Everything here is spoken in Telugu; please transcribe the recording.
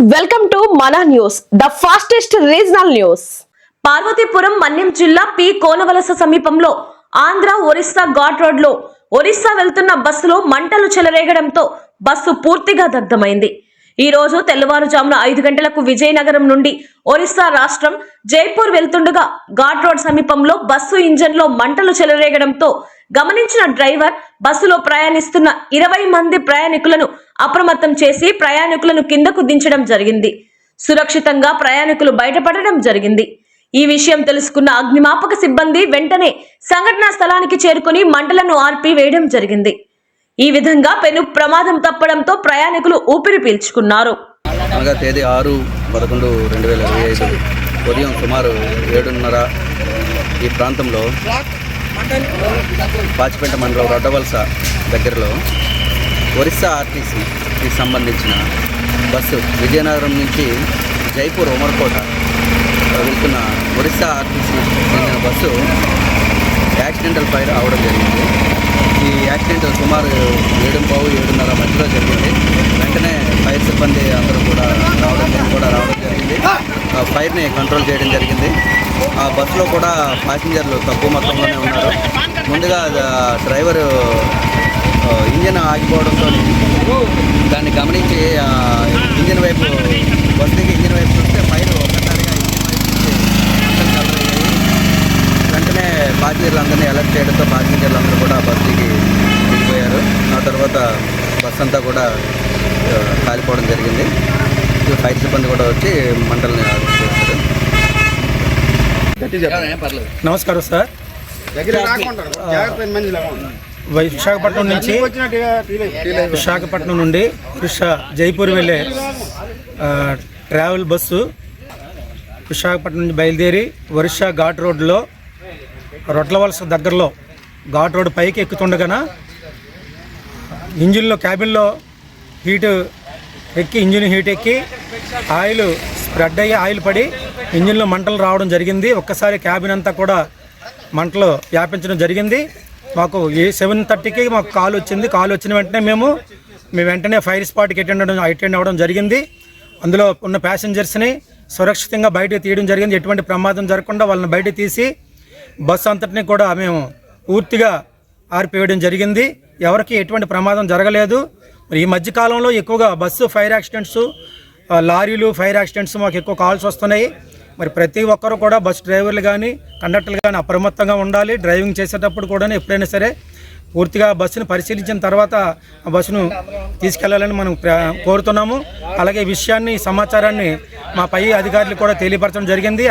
వెల్కమ్ టు మన news the fastest regional news. Parvathipuram Manyam జిల్లా పి. కోనవలస సమీపంలో ఆంధ్ర ఒరిస్సా ఘాట్ రోడ్లో ఒరిస్సా వెళ్తున్న బస్సులో మంటలు చెలరేగడంతో బస్సు పూర్తిగా దగ్ధమైంది. ఈ రోజు తెల్లవారుజామున ఐదు గంటలకు విజయనగరం నుండి ఒరిస్సా రాష్ట్రం జైపూర్ వెళ్తుండగా ఘాట్ రోడ్ సమీపంలో బస్సు ఇంజన్లో మంటలు చెలరేగడంతో గమనించిన డ్రైవర్ బస్సులో ప్రయాణిస్తున్న ఇరవై మంది ప్రయాణికులను అప్రమత్తం చేసి ప్రయాణికులను కిందకు దించడం జరిగింది. సురక్షితంగా ప్రయాణికులు బయటపడడం జరిగింది. ఈ విషయం తెలుసుకున్న అగ్నిమాపక సిబ్బంది వెంటనే సంఘటనా స్థలానికి చేరుకుని మంటలను ఆర్పి వేయడం జరిగింది. ఈ విధంగా పెను ప్రమాదం తప్పడంతో ప్రయాణికులు ఊపిరి పీల్చుకున్నారు. అనగా తేదీ ఆరు పదకొండు రెండు వేల ఇరవై ఐదు ఉదయం సుమారు ఏడున్నర ఈ ప్రాంతంలో పాచిపేట మండలం రొడ్డవలస దగ్గరలో ఒరిస్సా ఆర్టీసీకి సంబంధించిన బస్సు విజయనగరం నుంచి జైపూర్ ఉమర్కోట వెళ్తున్న ఒరిస్సా ఆర్టీసీ చెందిన బస్సు యాక్సిడెంటల్ ఫైర్ అవడం జరిగింది. ఈ యాక్సిడెంట్ సుమారు ఏడు పావు ఏడున్నర మధ్యలో జరిగింది. వెంటనే ఫైర్ సిబ్బంది అందరూ కూడా రావడం కూడా రావడం జరిగింది. ఆ ఫైర్ని కంట్రోల్ చేయడం జరిగింది. ఆ బస్సులో కూడా ప్యాసింజర్లు తక్కువ మొత్తంలోనే ఉన్నారు. ముందుగా డ్రైవరు ఇంజన్ ఆగిపోవడంతో దాన్ని గమనించి ఆ, ఇంజన్ వైపు బస్సుకి ఇంజన్ వైపు చూస్తే ఫైర్ ఒక్కసారిగా ఇంజన్ వైపు. వెంటనే అందరినీ అలర్ట్ చేయడంతో అందరూ కూడా బస్సుకి దిగిపోయారు. ఆ తర్వాత బస్ అంతా కూడా కాలిపోవడం జరిగింది. ఫైర్ సిబ్బంది కూడా వచ్చి మంటల్ని నమస్కారం సార్. విశాఖపట్నం నుంచి విశాఖపట్నం నుండి కృష్ణ జైపూర్ వెళ్ళే ట్రావెల్ బస్సు విశాఖపట్నం నుంచి బయలుదేరి ఒరిస్సా ఘాట్ రోడ్లో రొట్లవలస దగ్గరలో ఘాట్ రోడ్ పైకి ఎక్కుతుండగా ఇంజిన్లో క్యాబిన్లో హీటు ఎక్కి ఇంజిన్ హీట్ ఎక్కి ఆయిల్ స్ప్రెడ్ అయ్యి ఆయిల్ పడి ఇంజిన్లో మంటలు రావడం జరిగింది. ఒక్కసారి క్యాబిన్ అంతా కూడా మంటలు వ్యాపించడం జరిగింది. మాకు ఏ సెవెన్ థర్టీకి మాకు కాల్ వచ్చింది. కాల్ వచ్చిన వెంటనే మేము మేము వెంటనే ఫైర్ స్పాట్కి అటెండ్ అవ్వడం అటెండ్ అవ్వడం జరిగింది. అందులో ఉన్న ప్యాసింజర్స్ని సురక్షితంగా బయటకు తీయడం జరిగింది. ఎటువంటి ప్రమాదం జరగకుండా వాళ్ళని బయట తీసి బస్సు అంతటిని కూడా మేము పూర్తిగా ఆరిపేయడం జరిగింది. ఎవరికి ఎటువంటి ప్రమాదం జరగలేదు. మరి ఈ మధ్యకాలంలో ఎక్కువగా బస్సు ఫైర్ యాక్సిడెంట్స్ లారీలు ఫైర్ యాక్సిడెంట్స్ మాకు ఎక్కువ కాల్స్ వస్తున్నాయి. మరి ప్రతి ఒక్కరు కూడా బస్ డ్రైవర్లు కానీ కండక్టర్లు కానీ అప్రమత్తంగా ఉండాలి. డ్రైవింగ్ చేసేటప్పుడు కూడా ఎప్పుడైనా సరే పూర్తిగా బస్సును పరిశీలించిన తర్వాత ఆ బస్సును తీసుకెళ్ళాలని మనం కోరుతున్నాము. అలాగే విషయాన్ని సమాచారాన్ని మా పై అధికారులు కూడా తెలియపరచడం జరిగింది.